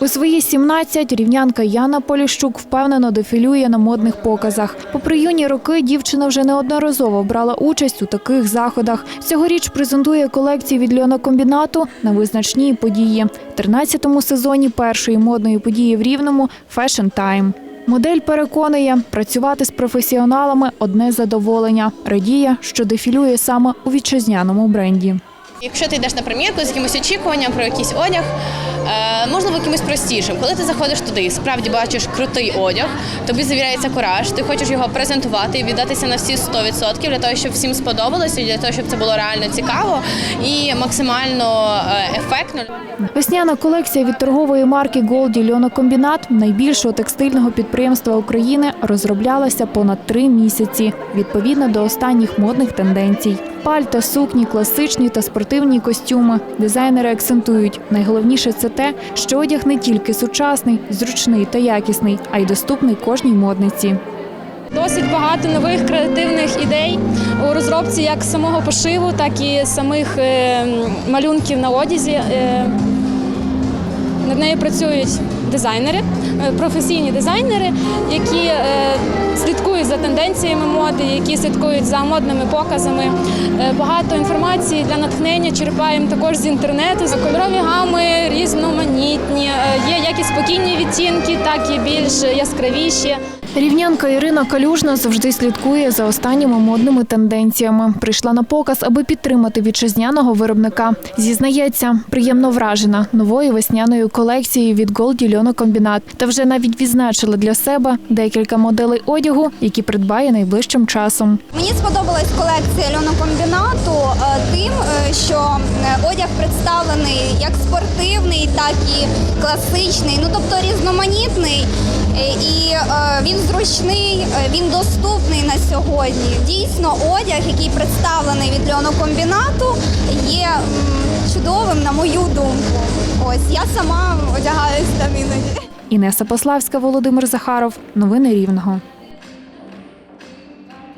У свої 17 рівнянка Яна Поліщук впевнено дефілює на модних показах. Попри юні роки, дівчина вже неодноразово брала участь у таких заходах. Цьогоріч презентує колекції від льонокомбінату на визначні події. В 13-му сезоні першої модної події в Рівному Fashion Time. Модель переконує, працювати з професіоналами одне задоволення. Радіє, що дефілює саме у вітчизняному бренді. Якщо ти йдеш на прем'єрку з якимось очікуванням про якийсь одяг, е, можливо, якимось простішим. Коли ти заходиш туди, справді бачиш крутий одяг, тобі завіряється кораж, ти хочеш його презентувати і віддатися на всі 100% для того, щоб всім сподобалося, для того, щоб це було реально цікаво і максимально е, ефектно. Весняна колекція від торгової марки Голді Льонокомбінат, найбільшого текстильного підприємства України, розроблялася понад три місяці, відповідно до останніх модних тенденцій. Пальта, сукні, класичні та спортивні костюми. Дизайнери акцентують. Найголовніше це те, що одяг не тільки сучасний, зручний та якісний, а й доступний кожній модниці. Досить багато нових креативних ідей у розробці як самого пошиву, так і самих е, малюнків на одязі. Е, Над нею працюють дизайнери, е, професійні дизайнери, які слідкують за тенденціями моди, які слідкують за модними показами. Е, Багато інформації для натхнення черпаємо також з інтернету. Кольорові гами різноманітні, е, є як і спокійні відтінки, так і більш яскравіші. Рівнянка Ірина Калюжна завжди слідкує за останніми модними тенденціями. Прийшла на показ, аби підтримати вітчизняного виробника. Зізнається, приємно вражена новою весняною колекцією від Голді Льонокомбінат. Та вже навіть відзначила для себе декілька моделей одягу, які придбає найближчим часом. Мені сподобалась колекція льонокомбінату е, тим, е, що одяг представлений як спортивний, так і класичний, ну тобто різноманітний. Е, І е, він зручний, е, він доступний на сьогодні. Дійсно, одяг, який представлений від льонокомбінату, є чудовим, на мою думку. Ось я сама одягаюсь там іноді. Інеса Пославська, Володимир Захаров. Новини Рівного.